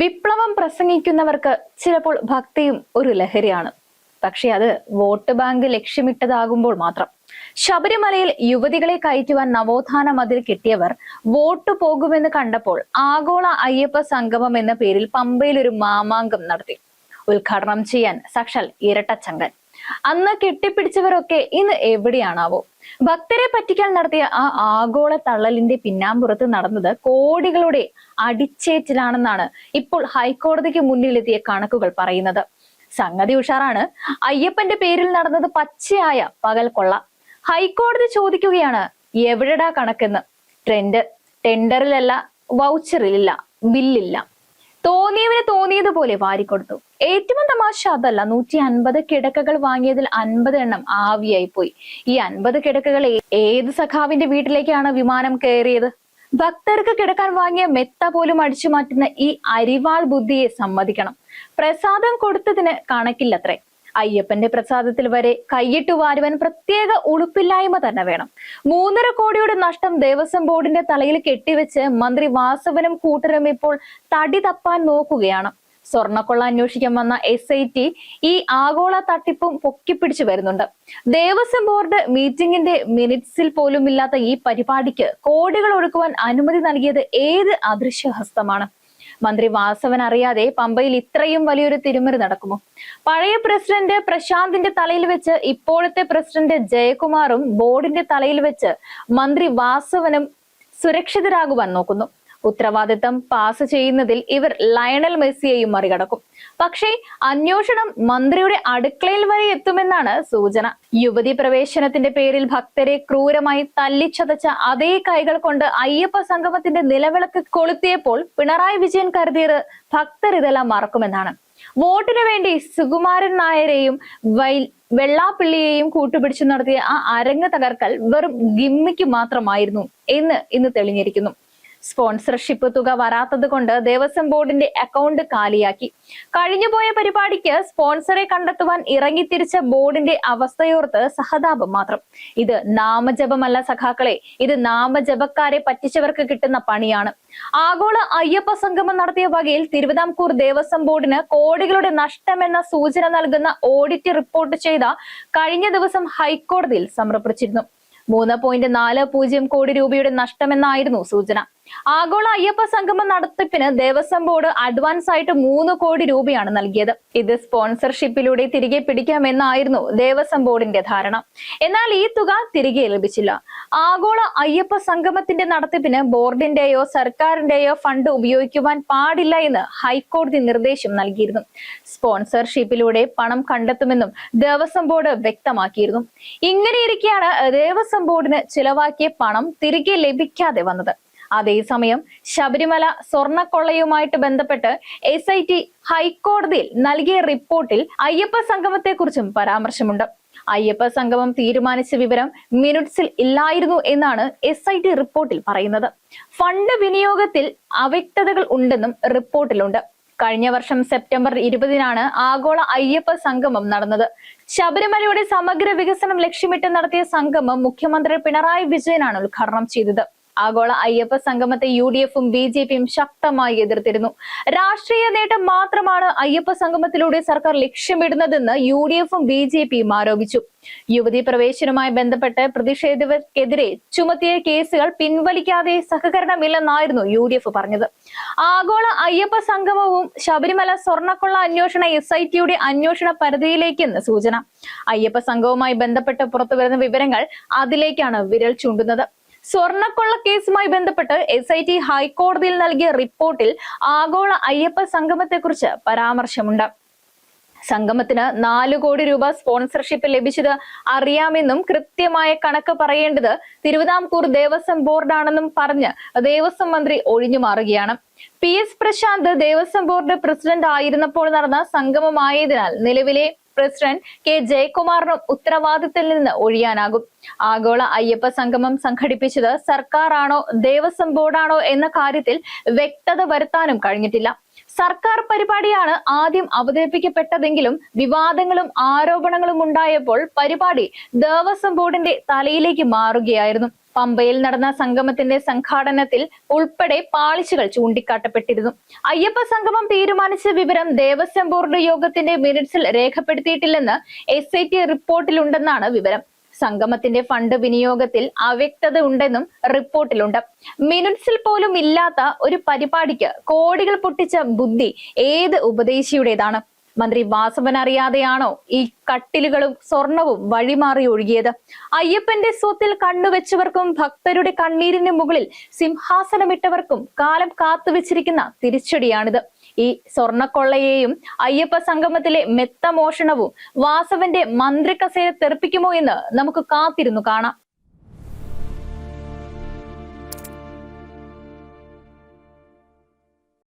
വിപ്ലവം പ്രസംഗിക്കുന്നവർക്ക് ചിലപ്പോൾ ഭക്തിയും ഒരു ലഹരിയാണ്. പക്ഷെ അത് വോട്ട് ബാങ്ക് ലക്ഷ്യമിട്ടതാകുമ്പോൾ മാത്രം. ശബരിമലയിൽ യുവതികളെ കയറ്റുവാൻ നവോത്ഥാന മതിൽ കിട്ടിയവർ വോട്ട് പോകുമെന്ന് കണ്ടപ്പോൾ ആഗോള അയ്യപ്പ സംഗമം എന്ന പേരിൽ പമ്പയിൽ ഒരു മാമാങ്കം നടത്തി. ഉദ്ഘാടനം ചെയ്യാൻ സക്ഷൽ ഇരട്ടച്ചങ്കൻ. അന്ന് കെട്ടിപ്പിടിച്ചവരൊക്കെ ഇന്ന് എവിടെയാണാവോ? ഭക്തരെ പറ്റിക്കാൻ നടത്തിയ ആ ആഗോള തള്ളലിന്റെ പിന്നാമ്പുറത്ത് നടന്നത് കോടികളുടെ അടിച്ചേറ്റിലാണെന്നാണ് ഇപ്പോൾ ഹൈക്കോടതിക്ക് മുന്നിലെത്തിയ കണക്കുകൾ പറയുന്നത്. സംഗതി ഉഷാറാണ്. അയ്യപ്പന്റെ പേരിൽ നടന്നത് പച്ചയായ പകൽ കൊള്ള. ഹൈക്കോടതി ചോദിക്കുകയാണ് എവിടെടാ കണക്കെന്ന്? ട്രെൻഡ് ടെൻഡറിലല്ല വൗച്ചറിലില്ല ബില്ലില്ല. തോന്നിയവന് തോന്നിയതുപോലെ വാരിക്കൊടുത്തു. ഏറ്റവും തമാശ അതല്ല നൂറ്റി അൻപത് കിടക്കകൾ വാങ്ങിയതിൽ അൻപത് എണ്ണം ആവിയായി പോയി ഈ അൻപത് കിടക്കകൾ ഏത് സഖാവിന്റെ വീട്ടിലേക്കാണ് വിമാനം കയറിയത്? ഭക്തർക്ക് കിടക്കാൻ വാങ്ങിയ മെത്ത പോലും അടിച്ചു മാറ്റുന്ന ഈ അരിവാൾ ബുദ്ധിയെ സമ്മതിക്കണം. പ്രസാദം കൊടുത്തതിന് കണക്കില്ലത്രേ. അയ്യപ്പന്റെ പ്രസാദത്തിൽ വരെ കൈയിട്ട് വാരുവാൻ പ്രത്യേക ഉളുപ്പില്ലായ്മ തന്നെ വേണം. മൂന്നര കോടിയുടെ നഷ്ടം ദേവസ്വം ബോർഡിന്റെ തലയിൽ കെട്ടിവെച്ച് മന്ത്രി വാസവനും കൂട്ടരും ഇപ്പോൾ തടി തപ്പാൻ നോക്കുകയാണ്. സ്വർണക്കൊള്ള അന്വേഷിക്കാൻ വന്ന എസ് ഐ ടി ഈ ആഗോള തട്ടിപ്പും പൊക്കിപ്പിടിച്ചു വരുന്നുണ്ട്. ദേവസ്വം ബോർഡ് മീറ്റിംഗിന്റെ മിനിറ്റ്സിൽ പോലും ഇല്ലാത്ത ഈ പരിപാടിക്ക് കോടികൾ ഒഴുക്കുവാൻ അനുമതി നൽകിയത് ഏത് അദൃശ്യഹസ്തമാണ്? മന്ത്രി വാസവൻ അറിയാതെ പമ്പയിൽ ഇത്രയും വലിയൊരു തിരുമറി നടക്കുമോ? പഴയ പ്രസിഡന്റ് പ്രശാന്തിന്റെ തലയിൽ വെച്ച് ഇപ്പോഴത്തെ പ്രസിഡന്റ് ജയകുമാറും ബോർഡിന്റെ തലയിൽ വെച്ച് മന്ത്രി വാസവനും സുരക്ഷിതരാകുവാൻ നോക്കുന്നു. ഉത്തരവാദിത്തം പാസ് ചെയ്യുന്നതിൽ ഇവർ ലയണൽ മെസ്സിയെയും മറികടക്കും. പക്ഷേ അന്വേഷണം മന്ത്രിയുടെ അടുക്കളയിൽ വരെ എത്തുമെന്നാണ് സൂചന. യുവതി പ്രവേശനത്തിന്റെ പേരിൽ ഭക്തരെ ക്രൂരമായി തല്ലിച്ചതച്ച അതേ കൈകൾ കൊണ്ട് അയ്യപ്പ സംഗമത്തിന്റെ നിലവിളക്ക് കൊളുത്തിയപ്പോൾ പിണറായി വിജയൻ കരുതിയത് ഭക്തർ ഇതെല്ലാം മറക്കുമെന്നാണ്. വോട്ടിനു വേണ്ടി സുകുമാരൻ നായരെയും വൈ വെള്ളാപ്പിള്ളിയെയും കൂട്ടുപിടിച്ചു നടത്തിയ ആ അരങ്ങ് തകർക്കൽ വെറും ഗിമ്മിക്ക് മാത്രമായിരുന്നു എന്ന് ഇന്ന് തെളിഞ്ഞിരിക്കുന്നു. സ്പോൺസർഷിപ്പ് തുക വരാത്തത് കൊണ്ട് ദേവസ്വം ബോർഡിന്റെ അക്കൗണ്ട് കാലിയാക്കി. കഴിഞ്ഞുപോയ പരിപാടിക്ക് സ്പോൺസറെ കണ്ടെത്തുവാൻ ഇറങ്ങിത്തിരിച്ച ബോർഡിന്റെ അവസ്ഥയോർത്ത് സഹതാപം മാത്രം. ഇത് നാമജപമല്ല സഖാക്കളെ ഇത് നാമജപക്കാരെ പറ്റിച്ചവർക്ക് കിട്ടുന്ന പണിയാണ്. ആഗോള അയ്യപ്പ സംഗമം നടത്തിയ വകയിൽ തിരുവിതാംകൂർ ദേവസ്വം ബോർഡിന് കോടികളുടെ നഷ്ടമെന്ന സൂചന നൽകുന്ന ഓഡിറ്റ് റിപ്പോർട്ട് ചെയ്ത കഴിഞ്ഞ ദിവസം ഹൈക്കോടതിയിൽ സമർപ്പിച്ചിരുന്നു. മൂന്ന് പോയിന്റ് നാല് പൂജ്യം കോടി രൂപയുടെ നഷ്ടമെന്നായിരുന്നു സൂചന. ആഗോള അയ്യപ്പ സംഗമം നടത്തിപ്പിന് ദേവസ്വം ബോർഡ് അഡ്വാൻസ് ആയിട്ട് മൂന്ന് കോടി രൂപയാണ് നൽകിയത്. ഇത് സ്പോൺസർഷിപ്പിലൂടെ തിരികെ പിടിക്കാമെന്നായിരുന്നു ദേവസ്വം ബോർഡിന്റെ ധാരണ. എന്നാൽ ഈ തുക തിരികെ ലഭിച്ചില്ല. ആഗോള അയ്യപ്പ സംഗമത്തിന്റെ നടത്തിപ്പിന് ബോർഡിന്റെയോ സർക്കാരിന്റെയോ ഫണ്ട് ഉപയോഗിക്കുവാൻ പാടില്ല എന്ന് ഹൈക്കോടതി നിർദ്ദേശം നൽകിയിരുന്നു. സ്പോൺസർഷിപ്പിലൂടെ പണം കണ്ടെത്തുമെന്നും ദേവസ്വം ബോർഡ് വ്യക്തമാക്കിയിരുന്നു. ഇങ്ങനെയിരിക്കെയാണ് ദേവസ്വം ബോർഡിന് ചിലവാക്കിയ പണം തിരികെ ലഭിക്കാതെ വന്നത്. അതേസമയം ശബരിമല സ്വർണക്കൊള്ളയുമായിട്ട് ബന്ധപ്പെട്ട് എസ് ഐ ടി ഹൈക്കോടതിയിൽ നൽകിയ റിപ്പോർട്ടിൽ അയ്യപ്പ സംഗമത്തെക്കുറിച്ചും പരാമർശമുണ്ട്. അയ്യപ്പ സംഗമം തീരുമാനിച്ച വിവരം മിനിറ്റ്സിൽ ഇല്ലായിരുന്നു എന്നാണ് എസ് റിപ്പോർട്ടിൽ പറയുന്നത്. ഫണ്ട് വിനിയോഗത്തിൽ അവ്യക്തതകൾ ഉണ്ടെന്നും റിപ്പോർട്ടിലുണ്ട്. കഴിഞ്ഞ വർഷം സെപ്റ്റംബർ ഇരുപതിനാണ് ആഗോള അയ്യപ്പ സംഗമം നടന്നത്. ശബരിമലയുടെ സമഗ്ര വികസനം ലക്ഷ്യമിട്ട് നടത്തിയ സംഗമം മുഖ്യമന്ത്രി പിണറായി വിജയനാണ് ഉദ്ഘാടനം ചെയ്തത്. ആഗോള അയ്യപ്പ സംഗമത്തെ യു ഡി എഫും ബി ജെ പിയും ശക്തമായി എതിർത്തിരുന്നു. രാഷ്ട്രീയ നേട്ടം മാത്രമാണ് അയ്യപ്പ സംഗമത്തിലൂടെ സർക്കാർ ലക്ഷ്യമിടുന്നതെന്ന് യു ഡി എഫും ബി ജെ പിയും ആരോപിച്ചു. യുവതി പ്രവേശനവുമായി ബന്ധപ്പെട്ട് പ്രതിഷേധവർക്കെതിരെ ചുമത്തിയ കേസുകൾ പിൻവലിക്കാതെ സഹകരണമില്ലെന്നായിരുന്നു യു ഡി എഫ് പറഞ്ഞത്. ആഗോള അയ്യപ്പ സംഗമവും ശബരിമല സ്വർണക്കൊള്ള അന്വേഷണ എസ് ഐ ടിയുടെ അന്വേഷണ പരിധിയിലേക്കെന്ന് സൂചന. അയ്യപ്പ സംഘവുമായി ബന്ധപ്പെട്ട് പുറത്തുവരുന്ന വിവരങ്ങൾ അതിലേക്കാണ് വിരൽ ചൂണ്ടുന്നത്. സ്വർണക്കൊള്ള കേസുമായി ബന്ധപ്പെട്ട് എസ് ഐ ടി ഹൈക്കോടതിയിൽ നൽകിയ റിപ്പോർട്ടിൽ ആഗോള അയ്യപ്പ സംഗമത്തെക്കുറിച്ച് പരാമർശമുണ്ട്. സംഗമത്തിന് നാല് കോടി രൂപ സ്പോൺസർഷിപ്പ് ലഭിച്ചത് അറിയാമെന്നും കൃത്യമായ കണക്ക് പറയേണ്ടത് തിരുവിതാംകൂർ ദേവസ്വം ബോർഡാണെന്നും പറഞ്ഞ് ദേവസ്വം മന്ത്രി ഒഴിഞ്ഞു മാറുകയാണ്. P S Prashant Devaswom board president ആയിരുന്നപ്പോൾ നടന്ന സംഗമമായതിനാൽ നിലവിലെ പ്രസിഡന്റ് കെ ജയകുമാറിനും ഉത്തരവാദിത്തത്തിൽ നിന്ന് ഒഴിയാനാകും. ആഗോള അയ്യപ്പ സംഗമം സംഘടിപ്പിച്ചത് സർക്കാരാണോ ദേവസ്വം ബോർഡാണോ എന്ന കാര്യത്തിൽ വ്യക്തത വരുത്താനും കഴിഞ്ഞിട്ടില്ല. സർക്കാർ പരിപാടിയാണ് ആദ്യം അവതരിപ്പിക്കപ്പെട്ടതെങ്കിലും വിവാദങ്ങളും ആരോപണങ്ങളും ഉണ്ടായപ്പോൾ പരിപാടി ദേവസ്വം ബോർഡിന്റെ തലയിലേക്ക് മാറുകയായിരുന്നു. പമ്പയിൽ നടന്ന സംഗമത്തിന്റെ സംഘാടനത്തിൽ ഉൾപ്പെടെ പാളിച്ചകൾ ചൂണ്ടിക്കാട്ടപ്പെട്ടിരുന്നു. അയ്യപ്പ സംഗമം തീരുമാനിച്ച വിവരം ദേവസ്വം ബോർഡ് യോഗത്തിന്റെ മിനിറ്റ്സിൽ രേഖപ്പെടുത്തിയിട്ടില്ലെന്ന് എസ് ഐ ടി റിപ്പോർട്ടിലുണ്ടെന്നാണ് വിവരം. സംഗമത്തിന്റെ ഫണ്ട് വിനിയോഗത്തിൽ അവ്യക്തത ഉണ്ടെന്നും റിപ്പോർട്ടിലുണ്ട്. മിനിറ്റ്സിൽ പോലും ഇല്ലാത്ത ഒരു പരിപാടിക്ക് കോടികൾ പൊട്ടിച്ച ബുദ്ധി ഏത് ഉപദേശിയുടേതാണ്? മന്ത്രി വാസവൻ അറിയാതെയാണോ ഈ കട്ടിലുകളും സ്വർണവും വഴിമാറി ഒഴുകിയത്? അയ്യപ്പന്റെ സ്വത്തിൽ കണ്ണുവെച്ചവർക്കും ഭക്തരുടെ കണ്ണീരിന് മുകളിൽ സിംഹാസനമിട്ടവർക്കും കാലം കാത്തുവെച്ചിരിക്കുന്ന തിരിച്ചടിയാണിത്. ഈ സ്വർണക്കൊള്ളയെയും അയ്യപ്പ സംഗമത്തിലെ മെത്ത മോഷണവും വാസവന്റെ മന്ത്രി കസേര തെറിപ്പിക്കുമോ എന്ന് നമുക്ക് കാത്തിരുന്നു കാണാം.